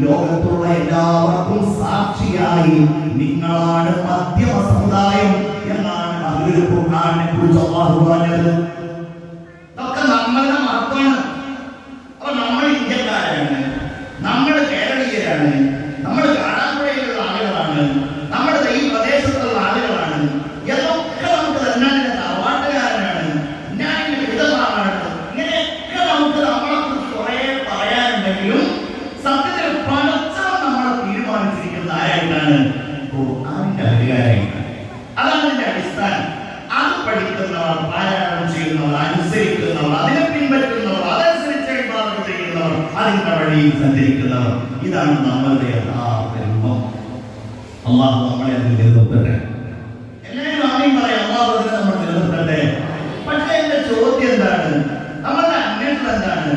ലോകത്തുള്ള എല്ലാവർക്കും സാക്ഷിയായി നിങ്ങളാണ് മധ്യമ സമുദായം എന്നാണ് അതിലൊരു ഖുർആനെ കുറിച്ച് അള്ളാഹു പറഞ്ഞത് ഇതൊക്കെ നമ്മളുടെ മഹത്വമാണ് അപ്പൊ നമ്മൾ ഇന്ത്യക്കാരാണ് നമ്മൾ കേരളീയരാണ് നമ്മൾ കാടാമ്പുഴയിലുള്ള ആളുകളാണ് നമ്മൾ ഈ പ്രദേശത്തുള്ള ആളുകളാണ് എന്നൊക്കെ നമുക്ക് തന്നെ തറവാട്ടുകാരനാണ് ഞാൻ വിധമാണ് ഇങ്ങനെയൊക്കെ നമുക്ക് നമ്മളെ കുറിച്ച് കുറെ പറയാനുണ്ടെങ്കിലും സത്യത്തിൽ പണച്ചം നമ്മളെ തീരുമാനിച്ചിരിക്കുന്ന ആരായിട്ടാണ് ഖുർആനിന്റെ അധികാരായിട്ടാണ് അതാണ് ഇതിന്റെ അടിസ്ഥാനം അത് പഠിക്കുന്നവർ പാരായണം ചെയ്യുന്നവർ അനുസരിക്കുന്നവർ അതിനെ പിൻപറ്റുന്നവർ അതനുസരിച്ച് വിഭാഗം ചെയ്യുന്നവർ അതിന്റെ വഴിയിൽ സഞ്ചരിക്കുന്നവർ. ഇതാണ് നമ്മളുടെ യഥാർത്ഥ രൂപം അള്ളാഹു നമ്മളെ അതിൽ നിലനിർത്തട്ടെ എല്ലാവരും ആദ്യം പറയാം അള്ളാഹു അതിനെ നമ്മൾ നിലനിർത്തട്ടെ പക്ഷേ എന്റെ ചോദ്യം എന്താണ് നമ്മളുടെ അന്വേഷണം എന്താണ്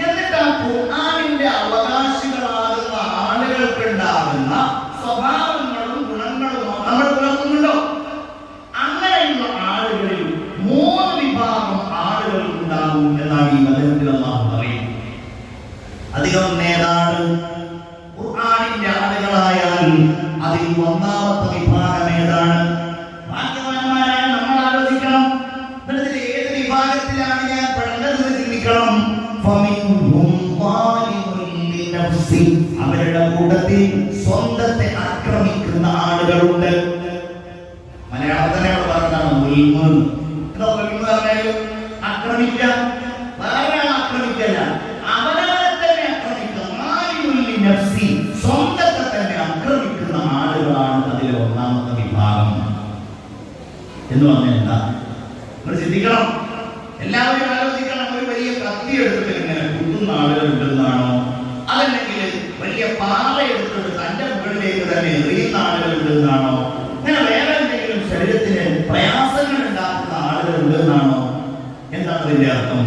എന്നിട്ട് ആ ഖുർആനിന്റെ അവകാശികളാകുന്ന ആളുകൾക്ക് ഉണ്ടാകുന്ന സ്വഭാവങ്ങളും ഗുണങ്ങളും നമ്മൾ പുലർത്തുന്നുണ്ടോ അങ്ങനെയുള്ള ആളുകളിൽ മൂന്ന് വിഭാഗം ആളുകൾ ഉണ്ടാകും എന്നാണ് ഈ വചനത്തിൽ അള്ളാഹു പറയുന്നത് നേതാണ് ഖുർആനിന്റെ ആളുകളായാൽ അതിൽ ഒന്നാമത്തെ വിഭാഗം ഏതാണ്? ഭാഗ്യവാന്മാരായ നമ്മൾ ആലോചിക്കണം. എന്നിട്ട് ഏത് വിഭാഗത്തിലാണ് ഞാൻ പെടേണ്ടത് ചിന്തിക്കണം. അവരുടെ കൂട്ടത്തിൽ സ്വന്തത്തെ ആക്രമിക്കുന്ന ആളുകളുണ്ട്. മലയാളത്തിൽ നമ്മൾ എല്ലാവരും ആലോചിക്കണം ഒരു വലിയ കത്തി എടുത്തിട്ട് ഇങ്ങനെ കുത്തുന്ന ആളുകൾ ഉണ്ടെന്നാണോ അതല്ലെങ്കിൽ വലിയ പാറ എടുത്തിട്ട് തന്റെ മുകളിലേക്ക് തന്നെ എറിയുന്ന ആളുകൾ ഉണ്ടെന്നാണോ അങ്ങനെ വേറെ എന്തെങ്കിലും ശരീരത്തിന് പ്രയാസങ്ങൾ ഉണ്ടാക്കുന്ന ആളുകൾ ഉണ്ടെന്നാണോ എന്താണ് അതിന്റെ അർത്ഥം?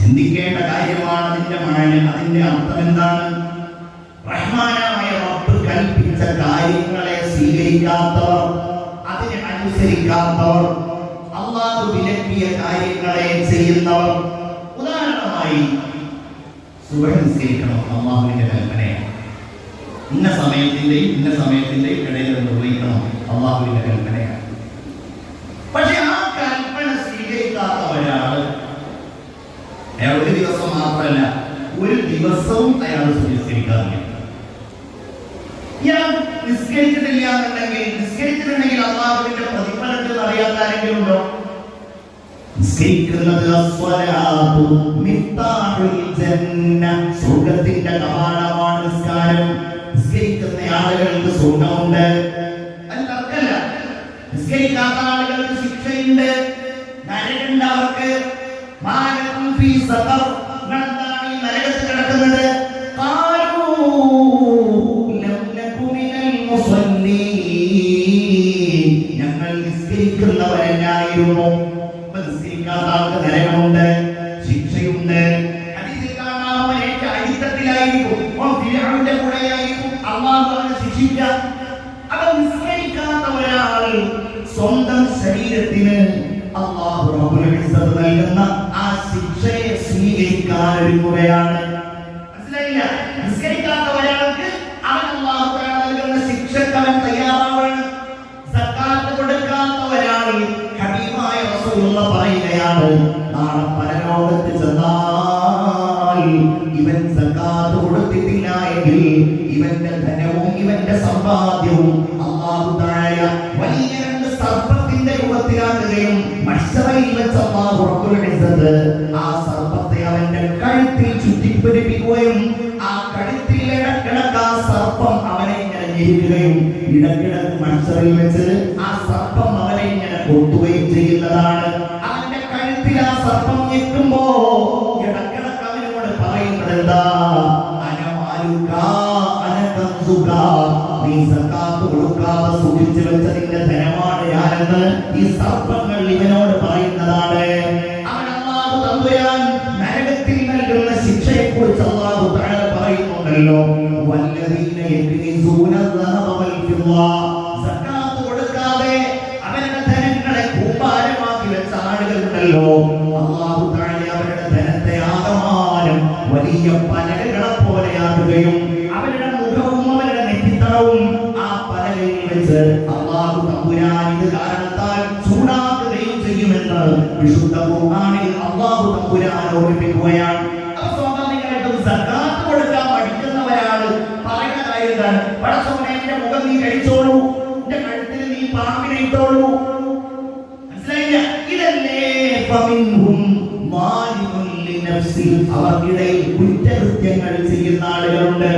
ചിന്തിക്കേണ്ട കാര്യമാണ് അതിന്റെ മഴ അതിന്റെ അർത്ഥം എന്താണ്? റഹ്മാനായ റബ്ബ് കൽപ്പിച്ച കാര്യങ്ങളെ സ്വീകരിക്കാത്തവർ അതിനെ അനുസരിക്കാത്തവർ അള്ളാഹു വിലക്കിയ കാര്യങ്ങളെ ചെയ്യുന്നവർ ഉദാഹരണമായി സുബഹ് നിസ്കരിക്കണം അള്ളാഹുവിന്റെ കൽപ്പനയാണ് ഇന്ന സമയത്തിന്റെയും ഇന്ന സമയത്തിന്റെയും ഇടയിൽ നിർവഹിക്കണം അള്ളാഹുവിന്റെ കൽപ്പനയാണ് പക്ഷെ ആ കൽപ്പന സ്വീകരിക്കാത്ത ഒരാൾ അയാൾ ഒരു ദിവസം മാത്രമല്ല ഒരു ദിവസവും അയാൾ നിസ്കരിക്കാറില്ല ഇയാൾ നിസ്കരിച്ചിട്ടില്ല എന്നുണ്ടെങ്കിൽ നിസ്കരിച്ചിട്ടുണ്ടെങ്കിൽ അള്ളാഹുവിന്റെ പ്രതിഫലത്തിൽ അറിയാത്ത ആരെങ്കിലും ഉണ്ടോ? സ്വർഗത്തിന്റെ കവാടമാണ് നിസ്കാരം നിസ്കരിക്കുന്ന ആളുകൾക്ക് സുഖമുണ്ട് നിസ്കരിക്കാത്ത ആളുകൾക്ക് ശിക്ഷയുണ്ട് നരകുണ്ട് അവർക്ക് മാലക്കും ഫീ നിങ്ങളെന്താണ് റസൂലുള്ള പറയുകയാണ്. നാളെ പരലോകത്ത് ചെന്നാൽ ഇവൻ സക്കാത്ത് കൊടുത്തിട്ടില്ല എങ്കിൽ ഇവന്റെ ധനവും ഇവന്റെ സമ്പാദ്യവും അള്ളാഹു താഴെ വലിയ രണ്ട് സർപ്പത്തിന്റെ രൂപത്തിലാക്കുകയും മത്സരയിൽ വെച്ച് അള്ളാഹു ഇസ്സത്ത് ആ സർപ്പത്തെ അവന്റെ കഴുത്തിൽ ചുറ്റിപ്പിടിപ്പിക്കുകയും ആ കഴുത്തിൽ ഇടക്കിടക്ക് ആ സർപ്പം അവനെ ഇങ്ങനെ ഞെരുക്കുകയും ഇടക്കിടക്ക് മത്സരയിൽ വെച്ച് ആ സർപ്പം അവനെ ഇങ്ങനെ കൊത്തുകയും ചെയ്യുന്നതാണ് സർപ്പം നിൽക്കുമ്പോ ഇടക്കിടക്ക് അവനോട് പറയുന്നത് എന്താ നീ സക്കാത്ത് കൊടുക്കാതെ സൂക്ഷിച്ചു വെച്ച നിന്റെ ധനമാണ് ഞാനെന്ന് ഈ സർപ്പങ്ങൾ ഇവനോട് പറയുന്നതാണ്. നരകത്തിൽ നൽകുന്ന ശിക്ഷയെ കുറിച്ച് അള്ളാഹു താഴെ പറയുന്നുണ്ടല്ലോ. വല്ലതീന കൊടുക്കാതെ അവരുടെ ധനങ്ങളെ കൂമ്പാരമാക്കി വെച്ച ആളുകളുണ്ടല്ലോ. ഓർമ്മിപ്പിക്കുകയാണ് അപ്പൊ സ്വാഭാവികമായിട്ടും സക്കാത്ത് കൊടുക്കാൻ പഠിക്കുന്നവരാണ് പറയുന്ന കാര്യം എന്താണ് പടച്ചോനെ എന്റെ മുഖം നീ കഴിച്ചോളൂ. എന്റെ കഴുത്തിൽ നീ പാമ്പിനെ ഇട്ടോളൂ. മനസ്സിലായില്ല? ഇതല്ലേ അവർക്കിടയിൽ കുറ്റകൃത്യങ്ങൾ ചെയ്യുന്ന ആളുകളുണ്ട്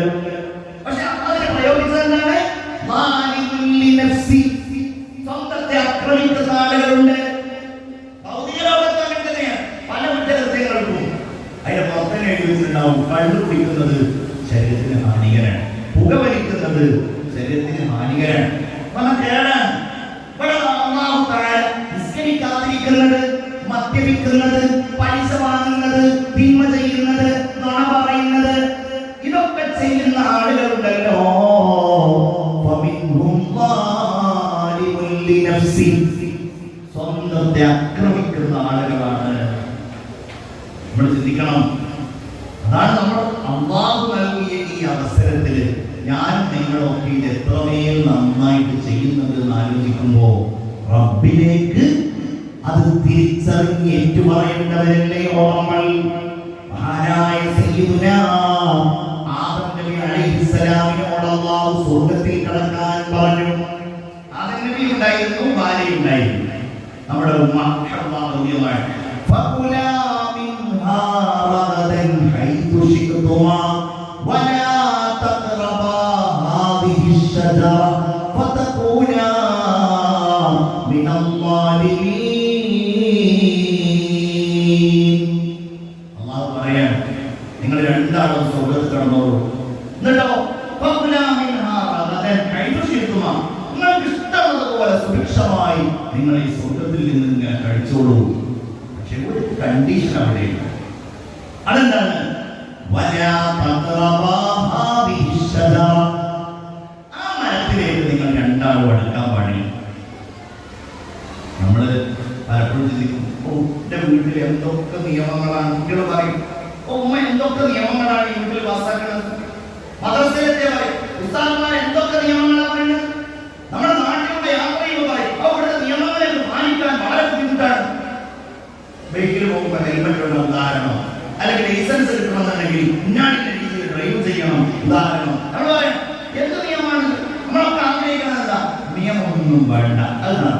പക്ഷെ അതിനെ പ്രയോഗിച്ചത് എന്താണ് മാലിമുൻ ലിനഫ്സി സ്വന്തത്തെ ആക്രമിക്കുന്ന ആളുകളുണ്ട് ഭൗതിക ലോകത്ത് അങ്ങനെ തന്നെയാണ് പല കുറ്റകൃത്യങ്ങൾക്കും അതിന്റെ പുറത്തന്നെ എഴുതി വെച്ചിട്ടുണ്ടാവും കള്ളു കുടിക്കുന്നത് ശരീരത്തിന് ഹാനികരാണ് പുകവലിക്കുന്നത് ശരീരത്തിന് ഹാനികരാണ് കേടാണ്? ഇവിടെ നിസ്കരിക്കാതിരിക്കുന്നത് മദ്യപിക്കുന്നത് അള്ളാഹു സ്വർഗ്ഗത്തിൽ കടക്കാൻ പറഞ്ഞു ആദം നബി ഉണ്ടായിരുന്നു ഭാര്യ ഉണ്ടായിരുന്നു നമ്മുടെ ഉമ്മ ഹവ്വ റളിയല്ലാഹു അൻഹ. فكلا منها رغدا حيث شئتما ولا تقربا هذه الشجرة അതെന്താണ്? വലാ തഖറബാ ഹാദിഹി ആ മരത്തിലേക്ക് നിങ്ങൾ രണ്ടാളും അടുക്കാൻ പാടില്ല. നമ്മൾ പലപ്പോഴും "ഓ, വീട്ടിൽ എന്തൊക്കെ നിയമങ്ങളാണ്? കുട്ടികൾ പറയും "ഓ, ഉമ്മ എന്തൊക്കെ നിയമങ്ങളാണ് ഈ വീട്ടിൽ പാസ്സാക്കുന്നത് മദ്രസയിലെത്തിയ പറയും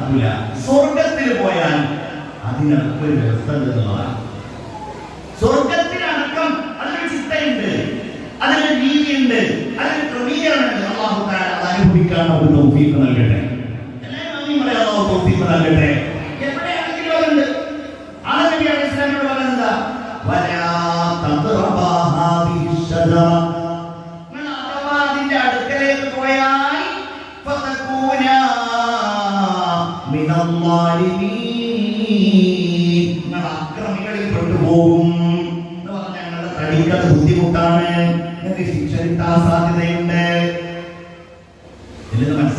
നടക്കൂല സ്വർഗത്തിൽ പോയാൽ അതിനൊക്കെ ഒരു വ്യവസ്ഥ ഉണ്ടെന്നുള്ളതാണ് സ്വർഗത്തിനടക്കം അതിനൊരു ചിട്ടയുണ്ട് അതിനൊരു രീതിയുണ്ട് അതിന് ക്രമീകരണമുണ്ട്. അള്ളാഹു അനുഭവിക്കാൻ നമുക്ക് തൗഫീഖ് നൽകട്ടെ. എല്ലാവരും അള്ളാഹു തൗഫീഖ് നൽകട്ടെ.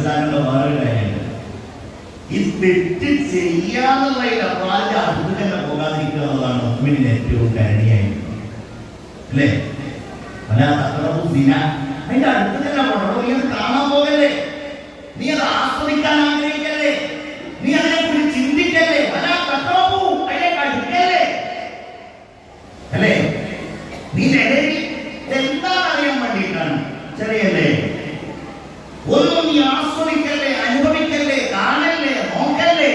മനസ്സിലാക്കേണ്ട വേറൊരു കാര്യമുണ്ട്. ഈ തെറ്റ് ചെയ്യാന്നുള്ളതിൽ അപ്പാലിന്റെ അടുത്ത് തന്നെ പോകാതിരിക്കുക എന്നുള്ളതാണ് മുമ്പിന് ഏറ്റവും കരണിയായിട്ടുള്ളത് അല്ലേ? അല്ല അതിന്റെ അടുത്ത് തന്നെ നീ അത് കാണാൻ പോകല്ലേ? നീ അത് ആസ്വദിക്കാൻ ആഗ്രഹിക്കല്ലേ നീ അതിനെ കുറിച്ച് ചിന്തിക്കല്ലേ അല്ല തക്കളവും അതിനെ കഴിക്കല്ലേ അല്ലേ നീ ലഹരി എന്താണ് അറിയാൻ വേണ്ടിയിട്ടാണ് ചെറിയല്ലേ ഒന്നും നീ ആസ്വദിക്കല്ലേ അനുഭവിക്കല്ലേ കാണല്ലേ നോക്കല്ലേ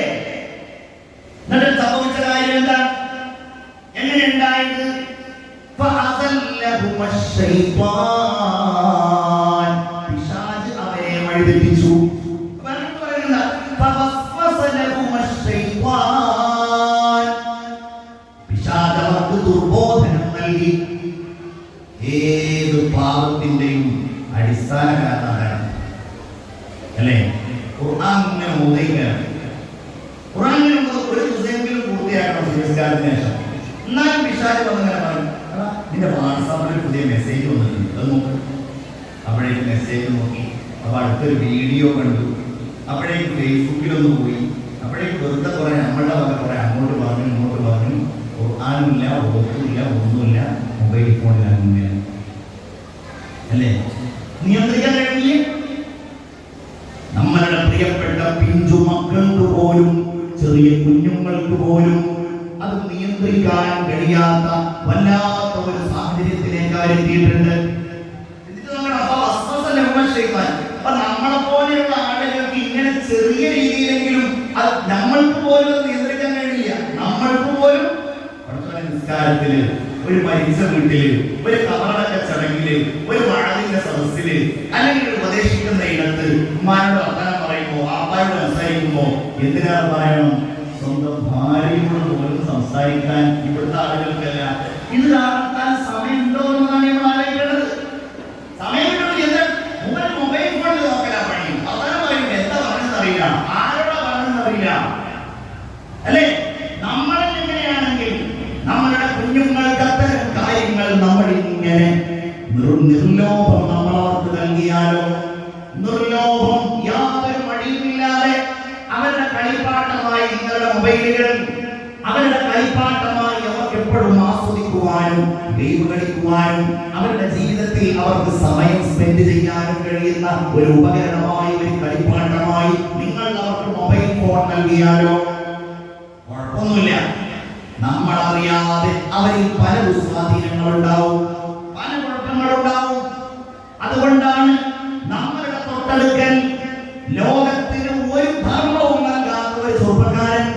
എന്നിട്ട് സംഭവിച്ച കാര്യം എന്താ എങ്ങനെ അപ്പോഴേക്ക് വെറുതെ കുറെ നമ്മളുടെ വക കുറെ അങ്ങോട്ട് പറഞ്ഞു ഇങ്ങോട്ട് പറഞ്ഞു. ഖുർആാനുമില്ല ഓത്തുമില്ല ഒന്നുമില്ല. മൊബൈൽ അങ്ങനെ അല്ലേ? നിയന്ത്രിക്കാൻ കഴിഞ്ഞില്ലേ നമ്മളുടെ പ്രിയപ്പെട്ട പിഞ്ചു മക്കൾക്ക് പോലും ചെറിയ കുഞ്ഞുങ്ങൾക്ക് പോലും അത് നിയന്ത്രിക്കാൻ കഴിയാത്ത വല്ലാത്ത ഒരു സാഹചര്യത്തിലേക്ക് എത്തിയിട്ടുണ്ട്. നമ്മളെ പോലെയുള്ള ആളുകൾക്ക് ഇങ്ങനെ ചെറിയ രീതിയിലെങ്കിലും നമ്മൾക്ക് പോലും നിയന്ത്രിക്കാൻ കഴിയില്ല. നമ്മൾക്ക് പോലും നിസ്കാരത്തിൽ ഒരു മരിച്ച വീട്ടിൽ ഒരു കബറടക്ക ചടങ്ങിൽ ഒരു വഴവിന്റെ സദസ്സിൽ അല്ലെങ്കിൽ ഉപദേശിക്കുന്ന ഇടത്ത് ഉമ്മാനോട് വർത്തനം പറയുമ്പോ ആപ്പായോട് സംസാരിക്കുമ്പോ എന്തിനാ പറയണം? സ്വന്തം ഭാര്യയോട് പോലും സംസാരിക്കാൻ ഇവിടുത്തെ ആളുകൾക്കല്ല. ഇത് കാണാൻ സമയമുണ്ടോ എന്നതാണ് നമ്മൾ ആലോചിക്കേണ്ടത് സമയം കിട്ടുമ്പോൾ എന്ത് മുമ്പ് മൊബൈൽ ഫോണിൽ നോക്കലാ പണി അവസാനം പറയും എന്താ പറഞ്ഞെന്ന് അറിയില്ല ആരോടാ പറഞ്ഞെന്ന് അറിയില്ല അല്ലേ നമ്മൾ എങ്ങനെയാണെങ്കിൽ നമ്മളുടെ കുഞ്ഞുങ്ങൾക്ക് അത്തരം കാര്യങ്ങൾ നമ്മൾ ഇങ്ങനെ നിർലോഭം നമ്മൾ അവർക്ക് നൽകിയാലോ? നിർലോഭം യാതൊരു വഴിയുമില്ലാതെ അവരുടെ കളിപ്പാട്ടമായി നിങ്ങളുടെ മൊബൈലുകൾ അവരുടെ കളിപ്പാട്ടമായി അവർക്ക് എപ്പോഴും ആസ്വദിക്കുവാനും ഗെയിം കളിക്കുവാനും അവരുടെ ജീവിതത്തിൽ അവർക്ക് സമയം സ്പെൻഡ് ചെയ്യാനും കഴിയുന്ന ഒരു ഉപകരണമായി ഒരു കളിപ്പാട്ടമായി നിങ്ങൾ അവർക്ക് മൊബൈൽ ഫോൺ നൽകിയാലോ? കുഴപ്പമൊന്നുമില്ല. നമ്മൾ അറിയാതെ അവരിൽ പല കുഴപ്പങ്ങളുണ്ടാവും അതുകൊണ്ടാണ് നമ്മളുടെ തൊട്ടടുക്കൽ ലോകത്തിന് ഒരു ധർമ്മവും നൽകാത്ത ഒരു ചെറുപ്പക്കാരൻ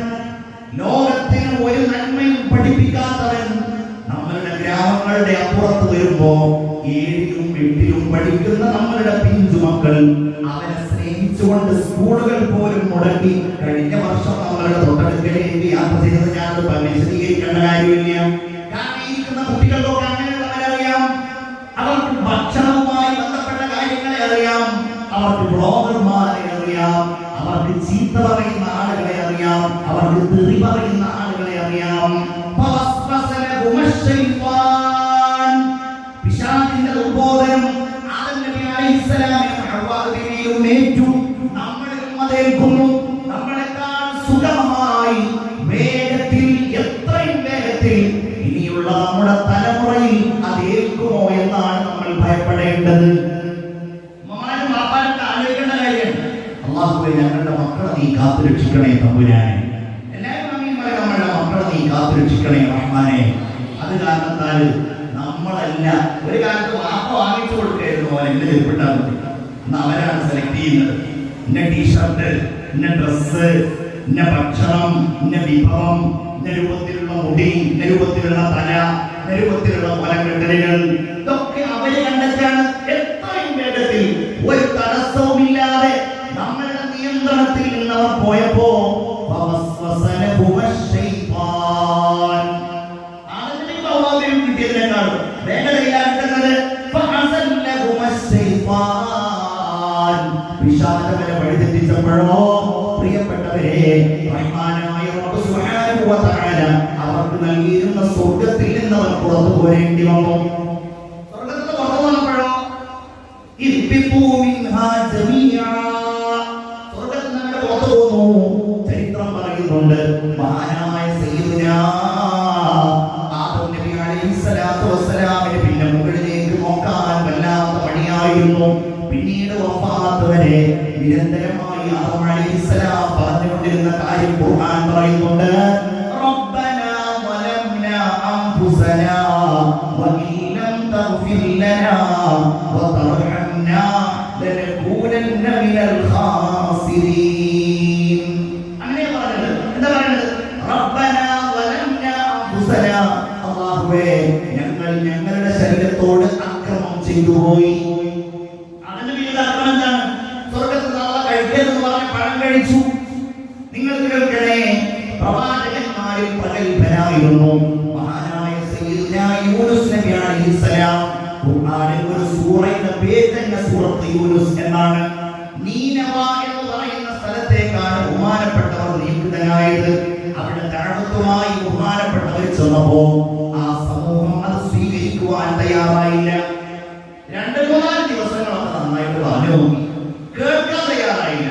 ലോകത്തിന് ഒരു നന്മയും പഠിപ്പിക്കാത്തവൻ നമ്മളുടെ ഗ്രാമങ്ങളുടെ അപ്പുറത്ത് വരുമ്പോ ഏഴിലും എട്ടിലും പഠിക്കുന്ന നമ്മളുടെ പിഞ്ചു മക്കൾ അവനെ സ്നേഹിച്ചുകൊണ്ട് സ്കൂളുകൾ പോലും മുടക്കി കഴിഞ്ഞ വർഷം നമ്മളുടെ തൊട്ടടുക്കലേക്ക് യാത്ര ചെയ്തത് ഞാനത് വിശദീകരിക്കേണ്ട കാര്യമില്ല. ഭയപ്പെടേണ്ടത് ഉമ്മമാരും വാപ്പാരും ആലോചിക്കേണ്ട കാര്യം. അള്ളാഹുവെ ഞങ്ങളുടെ മക്കളെ നീ കാത്തു രക്ഷിക്കണേ തമ്പുരാനെ. എല്ലാവരും നമ്മളുടെ മക്കളെ നീ കാത്തു രക്ഷിക്കണേ റഹ്മാനെ. അത് കാരണത്താൽ നമ്മളല്ല ഒരു കാലത്ത് വാപ്പ വാങ്ങിച്ചു കൊടുക്കായിരുന്നു പോലെ എന്നെ ചെറുപ്പിട്ടാൽ മതി. ഇന്ന് അവരാണ് സെലക്ട് ചെയ്യുന്നത്. ഇന്ന ടീഷർട്ട് ഇന്ന ഡ്രസ്സ് ഇന്ന ഭക്ഷണം ഇന്ന വിഭവം ഇന്ന രൂപത്തിലുള്ള മുടി ഇന്ന രൂപത്തിലുള്ള തല ഇന്ന രൂപത്തിലുള്ള കൊലക്കെട്ടലുകൾ ഇതൊക്കെ അവർ കണ്ടെത്താണ് വഴിതെറ്റിച്ചപ്പോഴോ പ്രിയപ്പെട്ടവരെ റഹ്മാനായ സുബ്ഹാനഹു വ തആല അവർക്ക് നൽകിയിരുന്ന സ്വർഗത്തിൽ നിന്ന് അവർ പുറത്തു പോരേണ്ടി വന്നു. പറഞ്ഞുകൊണ്ടിരുന്ന കാര്യം ഖുർആൻ പറയുന്നുണ്ട്. ഒരു സൂറയുടെ പേര് തന്നെ സൂറത്ത് യൂനുസ് എന്നാണ്. നീനവ എന്ന് പറയുന്ന സ്ഥലത്തേക്കാണ് ബഹുമാനപ്പെട്ടവർ നിയുക്തനായത് അവിടെ തഴവത്തുമായി ബഹുമാനപ്പെട്ടവർ ചെന്നപ്പോ ആ സമൂഹം അത് സ്വീകരിക്കുവാൻ തയ്യാറായില്ല. രണ്ട് മൂന്നാൽ ദിവസങ്ങളൊക്കെ നന്നായിട്ട് പറഞ്ഞു. കേൾക്കാൻ തയ്യാറായില്ല.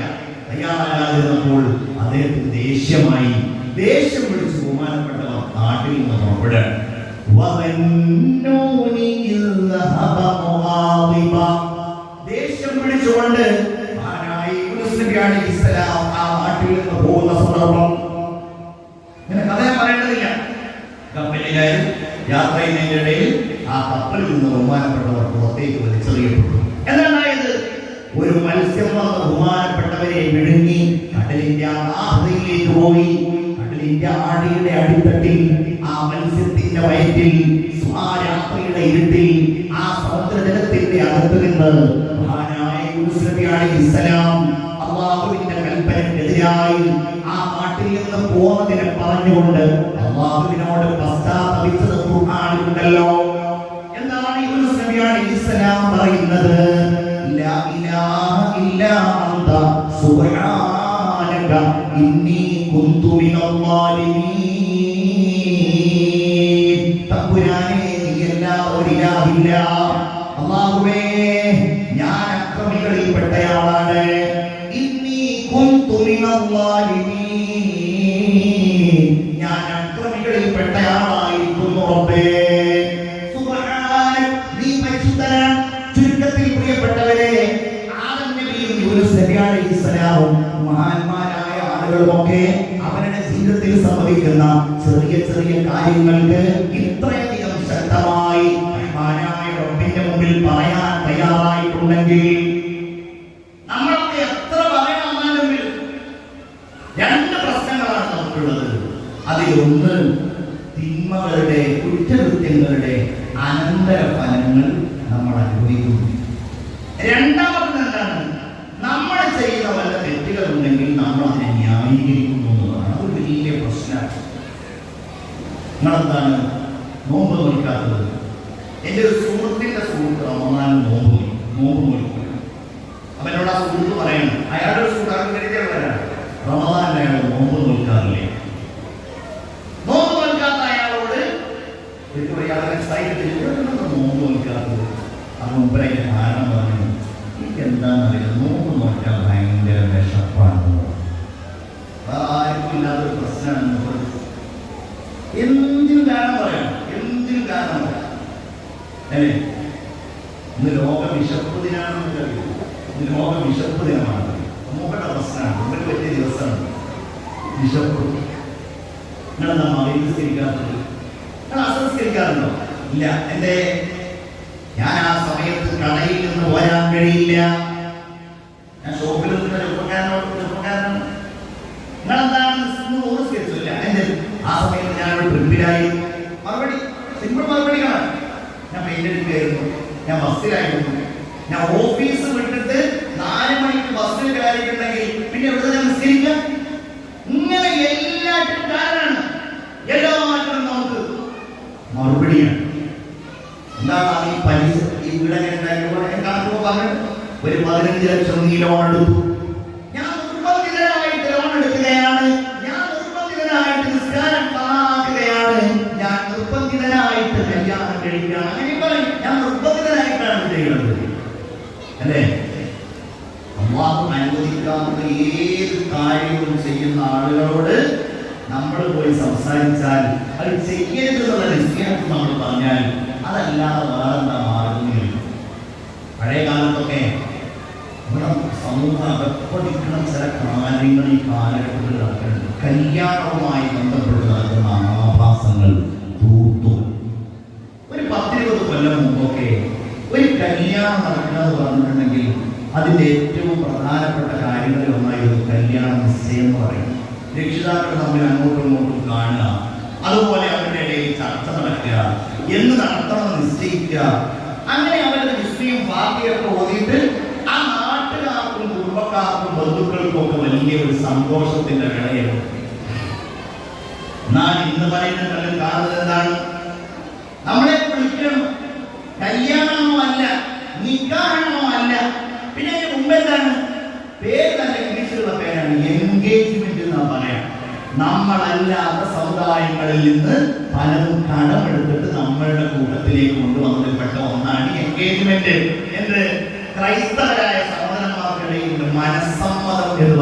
തയ്യാറാകാതിരുന്നപ്പോൾ അദ്ദേഹത്തിന് ദേഷ്യമായി. ദേഷ്യം വിളിച്ച് ബഹുമാനപ്പെട്ടവർ നാട്ടിൽ നിന്ന് പുറപ്പെടുക ദേഷ്യം പിടിച്ചുകൊണ്ട് ആ നാട്ടിൽ നിന്ന് പോകുന്ന സന്ദർഭം. ഇങ്ങനെ കഥ ഞാൻ പറയേണ്ടതില്ല. കപ്പലിലായിരുന്നു ഇടയിൽ ആ കപ്പലിൽ നിന്ന് ബഹുമാനപ്പെട്ടവർ പുറത്തേക്ക് വലിച്ചെറിയപ്പെട്ടു. എന്താണായത്? ഒരു മത്സ്യം വന്ന ബഹുമാനപ്പെട്ടവരെ വിഴുങ്ങി കടലിന്റെ ആ ആഹൃതയിലേക്ക് പോയി. കടലിന്റെ ആടിയുടെ അടിത്തട്ടിൽ ആ മത്സ്യത്തെ മത്സ്യത്തിന്റെ വയറ്റിൽ സ്വാരാത്രിയുടെ ഇരുട്ടിൽ ആ സമുദ്രജലത്തിന്റെ അകത്ത് നിന്ന് അള്ളാഹുവിന്റെ കൽപ്പനക്കെതിരായി ആ നാട്ടിൽ നിന്ന് പോന്നതിനെ പറഞ്ഞുകൊണ്ട് അള്ളാഹുവിനോട് പശ്ചാത്തപിച്ചത് ഖുർആനിലുണ്ടല്ലോ. എന്താണ് യൂനുസ് നബി അലൈഹിസ്സലാം പറയുന്നത്? ലാ ഇലാഹ ഇല്ലാ അന്ത സുബ്ഹാനക ഇന്നി കുന്തു മിനൽ അല്ലാഹുവേ റഹ്മാനായ മുമ്പിൽ പറയാൻ തയ്യാറായിട്ടുണ്ടെങ്കിൽ നമ്മളൊക്കെ എത്ര പറയാമെന്നാലും രണ്ട് പ്രശ്നങ്ങളാണ് നമുക്കുള്ളത്. ഒന്ന് തിന്മകളുടെ കുറ്റകൃത്യങ്ങളുടെ അനന്തര ഫലങ്ങൾ നമ്മൾ അനുഭവിക്കുന്നു. എന്നിട്ട് പറയും, അയാളെ സൈഡിൽ നോമ്പ് നോക്കാത്തത് അത് മുമ്പിലേക്ക് കാരണം പറഞ്ഞു എനിക്ക് എന്താണെന്നറിയില്ല നോമ്പ് നോക്കാൻ ഭയങ്കര വിശപ്പാണ് വേറെ ആർക്കും ഇല്ലാത്തൊരു പ്രശ്നമാണ് ഇല്ല. എന്റെ ഞാൻ ആ സമയത്ത് കടയിൽ നിന്ന് പോരാൻ കഴിയില്ല. ഞാൻ ഷോപ്പിൽ നിന്ന് ചെറുപ്പക്കാരനോട് ചെറുപ്പക്കാരനാണ് നിങ്ങളെന്താണ് നൂറ് സ്കരിച്ചില്ല എന്റെ ആ സമയത്ത് ഞാൻ ഒരു ട്രിപ്പിലായി മറുപടി സിമ്പിൾ മറുപടികളാണ് ഞാൻ പെയിന്റടിക്കുകയായിരുന്നു ഞാൻ ബസ്സിലായിരുന്നു ഞാൻ ഓഫീസ് അല്ലേ? അള്ളാഹു അനുവദിക്കാവുന്ന ഏത് കാര്യവും ചെയ്യുന്ന ആളുകളോട് നമ്മൾ പോയി സംസാരിച്ചാൽ അത് ചെയ്യരുത് എന്നുള്ള നിശ്ചയം നമ്മൾ പറഞ്ഞാൽ അതല്ലാതെ വേറെന്താ മാർഗങ്ങൾ പഴയ കാലത്തൊക്കെ നമ്മുടെ സമൂഹം അകപ്പതിക്കുന്ന ചില കാര്യങ്ങൾ ഈ കാലഘട്ടത്തിൽ നടക്കുന്നുണ്ട്. കല്യാണവുമായി ബന്ധപ്പെട്ട് നടക്കുന്ന ആഭാസങ്ങൾ അതിന്റെ ഏറ്റവും പ്രധാനപ്പെട്ട കാര്യങ്ങളിൽ ഒന്നായിരുന്നു കല്യാണ നിശ്ചയം എന്ന് പറയും രക്ഷിതാക്കൾ തമ്മിൽ അങ്ങോട്ടും ഇങ്ങോട്ടും കാണുക. അതുപോലെ അവരുടെ ഇടയിൽ ചർച്ച നടക്കുക. എന്ന് നടത്തണം നിശ്ചയിക്കുക. അങ്ങനെ അവരുടെ നിശ്ചയം ബാക്കിയൊക്കെ ഓതിയിട്ട് ആ നാട്ടുകാർക്കും കുടുംബക്കാർക്കും ബന്ധുക്കൾക്കും ഒക്കെ വലിയ ഒരു സന്തോഷത്തിന്റെ വിളയാണ് എന്നാൽ ഇന്ന് പറയുന്ന കാരണം എന്താണ്? നമ്മളെ വിളിക്കണം. കല്യാണമോ അല്ല നിക്കാഹണമോ അല്ല എന്താണ് പേര് ഇംഗ്ലീഷിലുള്ള പേരാണ്. എൻഗേജ്മെന്റ് എന്ന് പറയാം. നമ്മളല്ലാത്ത സമുദായങ്ങളിൽ നിന്ന് പലതും കടമെടുത്തിട്ട് നമ്മളുടെ കൂട്ടത്തിലേക്ക് കൊണ്ടുവന്നതിൽപ്പെട്ട ഒന്നാണ് എൻഗേജ്മെന്റ് എന്ത്? ക്രൈസ്തവരായ സഹോദരന്മാർക്കിടയിൽ മനസ്സമ്മതം എന്ന്